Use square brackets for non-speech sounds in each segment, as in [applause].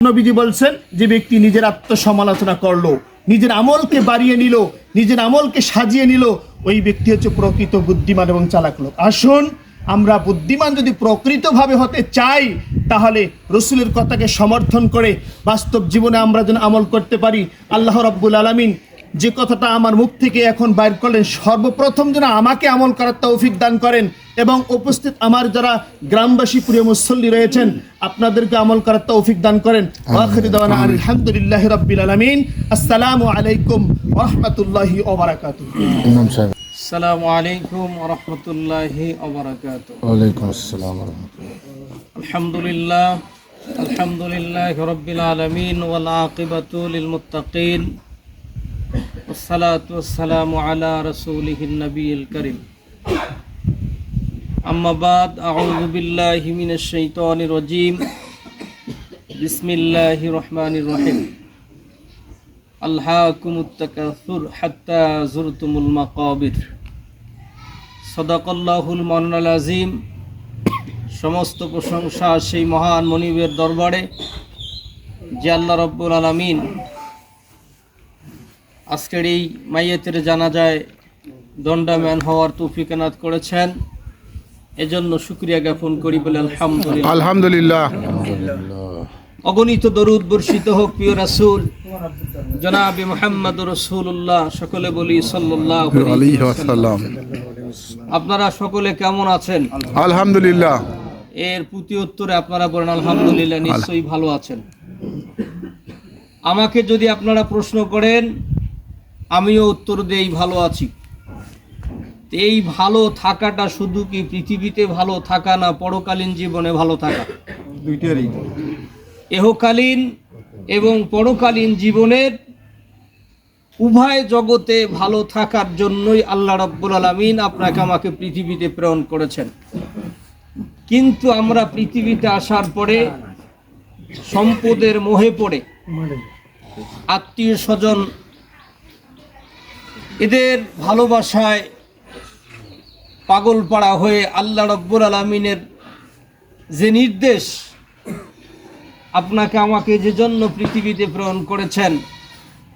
নবীজি বলছেন যে ব্যক্তি নিজের আত্মসমালোচনা করল, নিজের আমলকে বাড়িয়ে নিল, নিজের আমলকে সাজিয়ে নিল, ওই ব্যক্তি হচ্ছে প্রকৃত বুদ্ধিমান এবং চালাক লোক। আসুন, আমরা বুদ্ধিমান যদি প্রকৃতভাবে হতে চাই, তাহলে রসুলের কথাকে সমর্থন করে বাস্তব জীবনে আমরা যেন আমল করতে পারি। আল্লাহ রব্বুল আলমিন যে কথাটা আমার মুখ থেকে এখন বাইর করলেন সর্বপ্রথম যেন আমাকে আমল করার তৌফিক দান করেন এবং উপস্থিত আমার যারা গ্রামবাসী প্রিয় মুসল্লি রয়েছেন আপনাদেরকে আমল করার তৌফিক দান করেন। আলহামদুলিল্লাহ রব্বিল আলমিন। আসসালামু আলাইকুম রহমতুল্লাহ ওবরাকাত আসসালামু আলাইকুম রহমতুল্লাহ ওবরাকাত ওয়ালাইকুম আসসালাম আলহামদুলিল্লাহ আলহামদুলিল্লাহ রব্বিল আলমিন ওয়াল আকিবাতুল মুত্তাকিন। والسلام على رسوله النبي الكريم أما بعد أعوذ بالله من الشيطان الرجيم بسم الله الرحمن الرحيم ألهاكم التكاثر حتى زرتم المقابر صدق الله المولى العظيم সমস্ত প্রশংসা সেই মহান মনিবের দরবারে যে আল্লাহ রব্বুল আলমিন আজকের এই মাইয়াতের জানা যায় দণ্ডাম্যান হওয়ার তৌফিক তৌফিকানাত করেছেন। এজন্য শুক্রিয়া জ্ঞাপন করি বলে আলহামদুলিল্লাহ। আলহামদুলিল্লাহ। অগণিত দরুদ বর্ষিত হোক প্রিয় রাসূল। জনাবে মোহাম্মদ রসুল্লাহ সকলে বলি সাল্লাহ আপনারা সকলে কেমন আছেন? আলহামদুলিল্লাহ। এর প্রতি উত্তরে আপনারা বলেন আলহামদুলিল্লাহ নিশ্চয়ই ভালো আছেন। আমাকে যদি আপনারা প্রশ্ন করেন আমিও উত্তর দেই ভালো আছি। এই ভালো থাকাটা শুধু কি পৃথিবীতে ভালো থাকা না পরকালীন জীবনে ভালো থাকা? দুইটারই। এহকালীন এবং পরকালীন জীবনের উভয় জগতে ভালো থাকার জন্যই আল্লাহ রাব্বুল আলামিন আপনাকে আমাকে পৃথিবীতে প্রেরণ করেছেন। কিন্তু আমরা পৃথিবীতে আসার পরে সম্পদের মোহে পড়ে। আত্মীয় স্বজন এদের ভালোবাসায় পাগল পাড়া হয়ে আল্লাহ রব্বুল আলমিনের যে নির্দেশ আপনাকে আমাকে যে জন্য পৃথিবীতে প্রেরণ করেছেন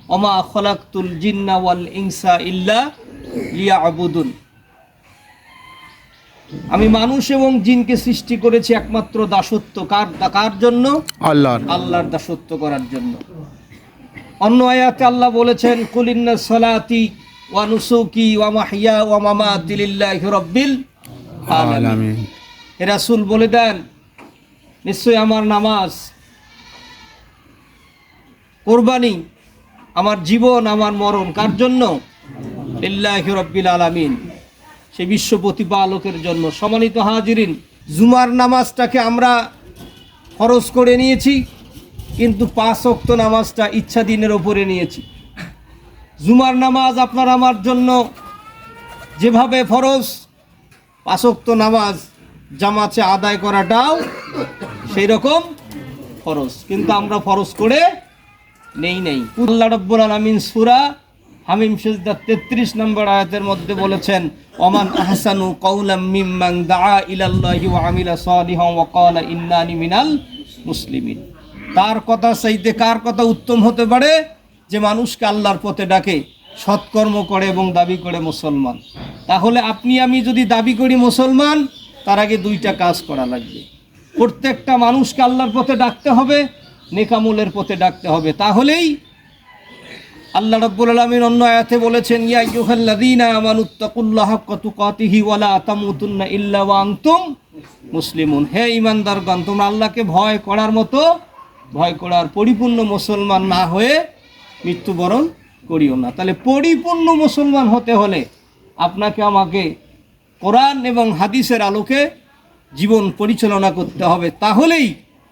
অমা খলাক্তুল জিন্না ওয়াল ইনসা ইল্লা লিয়া আবুদুন আমি মানুষ এবং জিনকে সৃষ্টি করেছি একমাত্র দাসত্ব কার কার জন্য? আল্লাহ আল্লাহর দাসত্ব করার জন্য। অন্য আয়াতে আল্লাহ বলেছেন কুলিন্না সালাতি ওয়া নুসুকি ওয়া মাহিয়া ওয়া মামাতি লিল্লাহি রাব্বিল আলামিন। হে রাসূল বলে দেন নিশ্চয় আমার নামাজ কোরবানি আমার জীবন আমার মরণ কার জন্য? লিল্লাহি রাব্বিল আলামিন। সে বিশ্ব প্রতিপালকের জন্য। সম্মানিত হাজিরিন জুমার নামাজটাকে আমরা খরচ করে নিয়েছি কিন্তু পাঁচ অক্ত নামাজটা ইচ্ছা দিনের ওপরে নিয়েছি। জুমার নামাজ আপনার আমার জন্য। যেভাবে ফরজ পাঁচ অক্ত নামাজ জামাতে আদায় করাটাও সেই রকম ফরজ। কিন্তু আমরা ফরজ করে নেই নেই। আল্লাহ রব্বুল আলামিন সুরা হামিম সিজদা 33 নম্বর আয়াতের মধ্যে বলেছেন, ওমান আহসানু কওলাম মিম্মান দাআ ইলাল্লাহি ওয়া আমিলা সালিহান ওয়া ক্বালা ইন্নানি মিনাল মুসলিমিন। তার কথা চাইতে কার কথা উত্তম হতে পারে? যে মানুষকে আল্লাহর পথে ডাকে, সৎকর্ম করে এবং দাবি করে মুসলমান। তাহলে আপনি, আমি যদি দাবি করি মুসলমান, তার আগে দুইটা কাজ করা লাগবে। প্রত্যেকটা মানুষকে আল্লাহর পথে ডাকতে হবে, নেকামুলের পথে ডাকতে হবে। তাহলেই আল্লাহ রাব্বুল আলামিন অন্য আয়াতে বলেছেন, ইয়া আমানুত্তাকুল্লাহা হাক্কা তুকাতিহি ওয়া লা তামুতুন্না ইল্লা ওয়া মুসলিমুন। হে ঈমানদারগণ, তোমরা আল্লাহকে ভয় করার মতো, ভয় করার পরিপূর্ণ মুসলমান না হয়ে মৃত্যুবরণ করিও না। তাহলে পরিপূর্ণ মুসলমান হতে হলে আপনাকে আমাকে কোরআন এবং হাদিসের আলোকে জীবন পরিচালনা করতে হবে। তাহলেই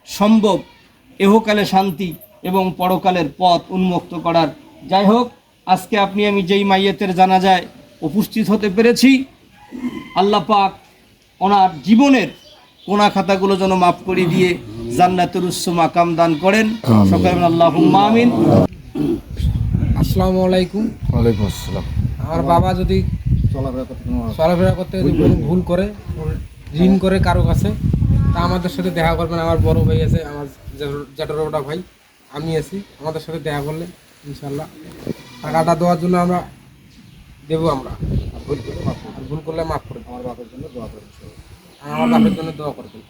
সম্ভব এহকালে শান্তি এবং পরকালের পথ উন্মুক্ত করার। যাই হোক আজকে আপনি আমি যেই মাইয়েতের জানা যায় উপস্থিত হতে পেরেছি আল্লাহ পাক ওনার জীবনের কোনা খাতাগুলো যেন মাফ করে দিয়ে জান্নাতুর উচ্চ মাকাম দান করেন। সকলে আল্লাহ আমিন। [clears throat] আসসালামু আলাইকুম। ওয়ালাইকুম আসসালাম। আমার বাবা যদি চলাফেরা করতে যদি ভুল করে ঋণ করে কারও কাছে তা আমাদের সাথে দেখা করবেন। আমার বড় ভাই আছে আমার জ্যাঠারোটা ভাই আমি আছি। আমাদের সাথে দেখা করলেন ইনশাল্লাহ টাকাটা দেওয়ার জন্য আমরা দেবো আমরা। আর ভুল করলে মাফ আর ভুল করলে মাফ করে আমার বাপের জন্য দোয়া করবেন আমার বাপের জন্য দোয়া করবেন